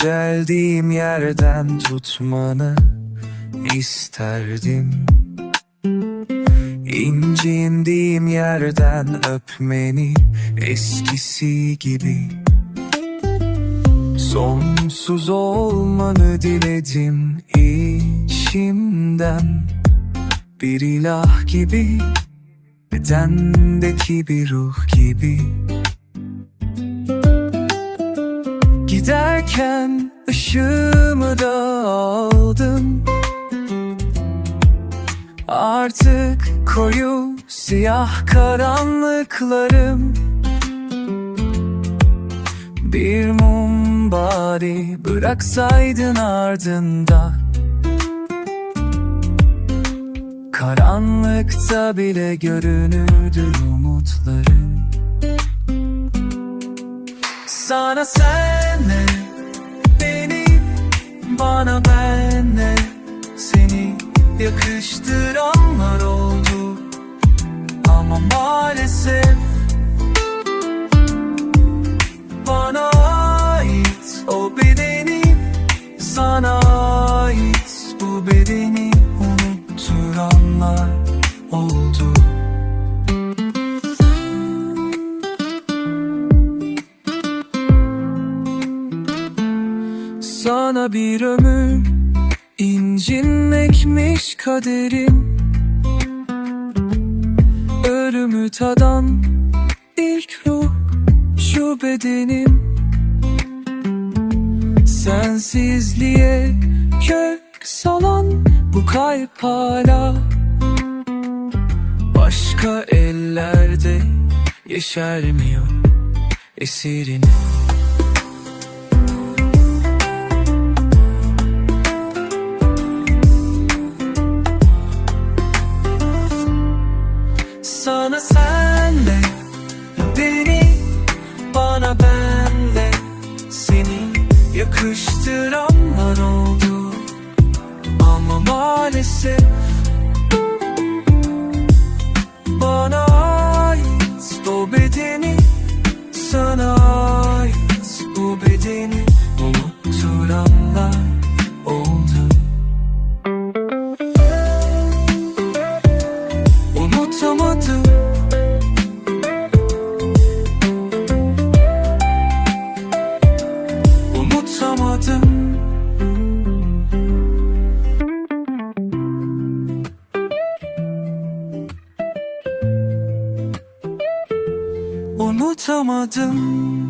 İnceldiğim yerden tutmanı isterdim. İncindiğim yerden öpmeni eskisi gibi. Sonsuz olmanı diledim içimden. Bir ilah gibi Bedendeki bir ruh gibi Giderken ışığımı da aldın Artık koyu siyah karanlıklarım. Bir mum bari bıraksaydın ardında. Karanlıkta bile görünürdü umutlarım Sana senle beni bana benle seni yakıştıranlar oldu. Ama maalesef bana ait o bedeni sana ait bu bedeni unutturanlar oldu. Sana bir ömür incinmekmiş kaderim. Ölümü tadan ilk ruh şu bedenim. Sensizliğe kök salan bu kalp hala. Başka ellerde yeşermiyor esirini Sana senle beni bana benle. Seni yakıştıranlar oldu. Ama maalesef Unutamadım